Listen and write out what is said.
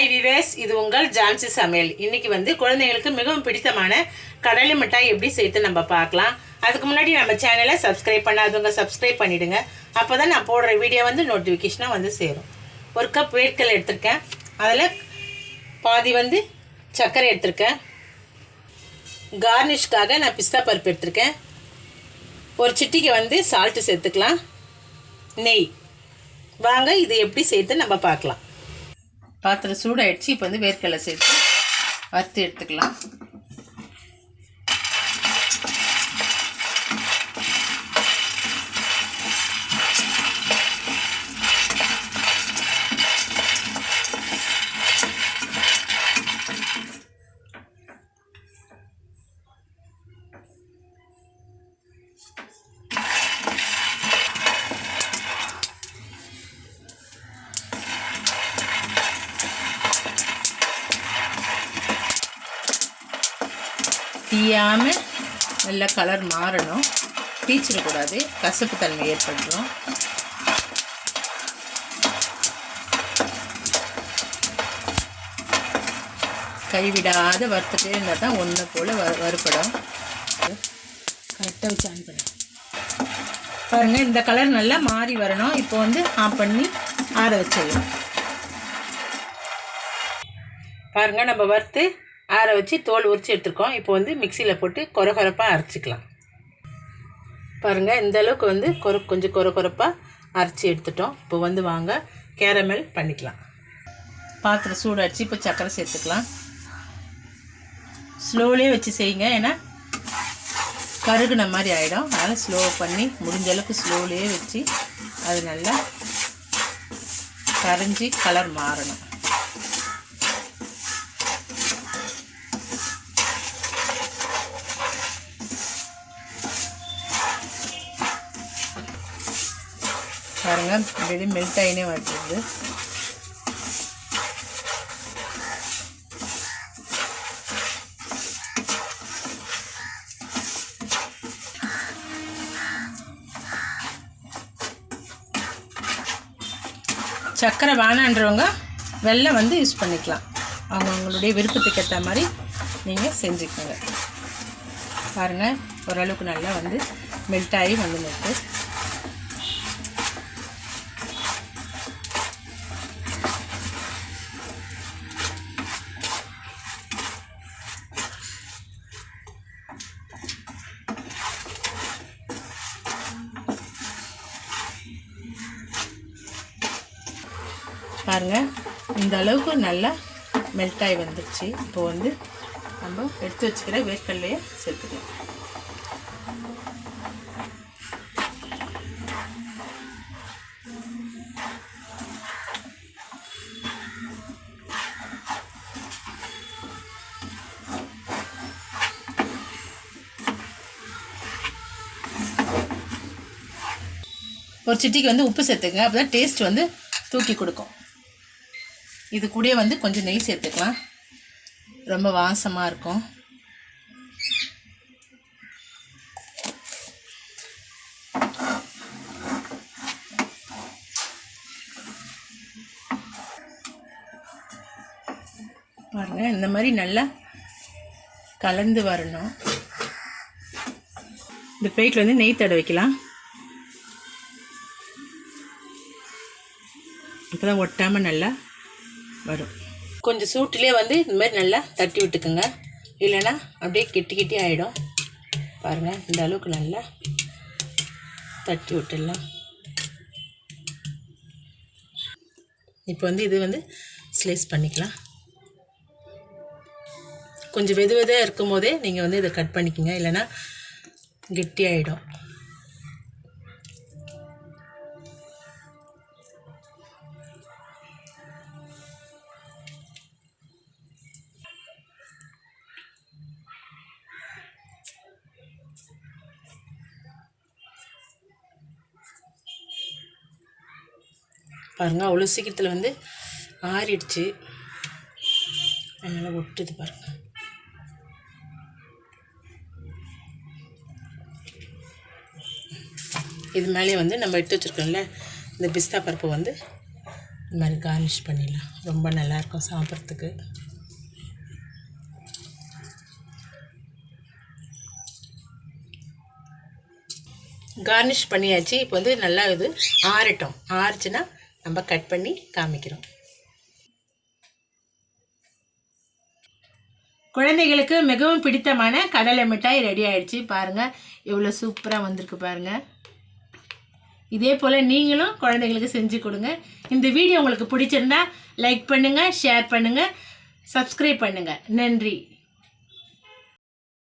Hi wives இது உங்கள் ஜான்சி சமையல். இன்றைக்கி வந்து குழந்தைங்களுக்கு மிகவும் பிடித்தமான கடலை மிட்டாய் எப்படி சேர்த்து நம்ம பார்க்கலாம். அதுக்கு முன்னாடி நம்ம சேனலை சப்ஸ்கிரைப் பண்ணாதவங்க சப்ஸ்கிரைப் பண்ணிவிடுங்க அப்போ தான் நான் போடுற வீடியோ வந்து நோட்டிஃபிகேஷனாக வந்து சேரும். ஒரு கப் வேர்க்கடலை எடுத்திருக்கேன். அதில் பாதி வந்து சர்க்கரை எடுத்திருக்கேன். கார்னிஷ்காக நான் பிஸ்தா பருப்பு எடுத்திருக்கேன். ஒரு சிட்டிக்கு வந்து சால்ட்டு சேர்த்துக்கலாம். நெய். வாங்க இது எப்படி சேர்த்து நம்ம பார்க்கலாம். பாத்திரம் சூடாயிடுச்சு இப்போ வந்து வேர்க்கடலை சேர்த்து வறுத்து எடுத்துக்கலாம். தீயாமல் நல்ல கலர் மாறணும். தீச்சிடக்கூடாது கசப்பு தன்மை ஏற்பட்டுரும். கைவிடாத வறுத்துட்டே இருந்தால் தான் ஒன்று போல் வ வறுப்படும் கரெக்டாக வச்சு ஆன் பண்ணு. பாருங்கள் இந்த கலர் நல்லா மாறி வரணும். இப்போ வந்து ஆன் பண்ணி ஆற வச்சிடலாம். பாருங்கள் நம்ம வறுத்து ஆற வச்சு தோல் உரித்து எடுத்துருக்கோம். இப்போ வந்து மிக்சியில் போட்டு கொர கொரப்பாக அரைச்சிக்கலாம். பாருங்கள் இந்த அளவுக்கு வந்து கொர கொஞ்சம் கொர கொரப்பாக அரைச்சி எடுத்துட்டோம். இப்போ வந்து வாங்க கேரமல் பண்ணிக்கலாம். பாத்திரம் சூடாச்சு இப்போ சர்க்கரை சேர்த்துக்கலாம். ஸ்லோலேயே வச்சு செய்யுங்க. ஏன்னா கருகுன மாதிரி ஆகிடும் அதனால் ஸ்லோ பண்ணி முடிஞ்ச அளவுக்கு ஸ்லோலேயே வச்சு அது நல்லா கரைஞ்சி கலர் மாறணும். பாருங்க இப்படி மெல்ட் ஆகினே வருது. சர்க்கரை வேணான்றவங்க வெள்ளை வந்து யூஸ் பண்ணிக்கலாம். அவங்க அவங்களுடைய விருப்பத்துக்கு ஏற்ற மாதிரி நீங்கள் செஞ்சுக்கோங்க. பாருங்கள் ஓரளவுக்கு நல்லா வந்து மெல்ட் ஆகி வந்து நிற்கு பாருங்கள் இந்த அளவுக்கு நல்லா மெல்ட் ஆகி வந்துருச்சு. இப்போ வந்து நம்ம எடுத்து வச்சுக்கிற வேர்க்கடலையை சேர்த்துக்கலாம். ஒரு சிட்டிக்கு வந்து உப்பு சேர்த்துங்க அப்போ தான் டேஸ்ட் வந்து தூக்கி கொடுக்கும். இது கூடயே வந்து கொஞ்சம் நெய் சேர்த்துக்கலாம். ரொம்ப வாசமாக இருக்கும். பாருங்க இந்த மாதிரி நல்லா கலந்து வரணும். இந்த பிளேட்டில் வந்து நெய் தடை வைக்கலாம். இப்போ தான் ஒட்டாமல் நல்லா வரும். கொஞ்சம் சூட்டிலே வந்து இந்த மாதிரி நல்லா தட்டி விட்டுக்குங்க. இல்லைன்னா அப்படியே கெட்டி கெட்டி ஆகிடும் பாருங்கள் இந்த அளவுக்கு நல்லா தட்டி விட்டுடலாம். இப்போ வந்து இது வந்து ஸ்லைஸ் பண்ணிக்கலாம். கொஞ்சம் வெது வெதாக இருக்கும் போதே நீங்கள் வந்து இதை கட் பண்ணிக்கோங்க. இல்லைன்னா கெட்டி பாருங்கள் அவ்வளோ சீக்கிரத்தில் வந்து ஆறிடுச்சு. அதனால் ஒட்டுது பாருங்கள் இது மேலே வந்து நம்ம எடுத்து வச்சுருக்கோம்ல இந்த பிஸ்தா பருப்பு வந்து இந்த மாதிரி கார்னிஷ் பண்ணிடலாம். ரொம்ப நல்லாயிருக்கும் சாப்பிட்றதுக்கு. கார்னிஷ் பண்ணியாச்சு. இப்போ வந்து நல்லா இது ஆறட்டும். ஆறுச்சுன்னா நம்ம கட் பண்ணி காமிக்கிறோம். குழந்தைகளுக்கு மிகவும் பிடித்தமான கடலை மிட்டாய் ரெடி ஆயிடுச்சு. பாருங்கள் எவ்வளோ சூப்பராக வந்திருக்கு பாருங்கள் இதே போல் நீங்களும் குழந்தைங்களுக்கு செஞ்சு கொடுங்க. இந்த வீடியோ உங்களுக்கு பிடிச்சிருந்தா லைக் பண்ணுங்கள் ஷேர் பண்ணுங்கள் சப்ஸ்கிரைப் பண்ணுங்கள் நன்றி.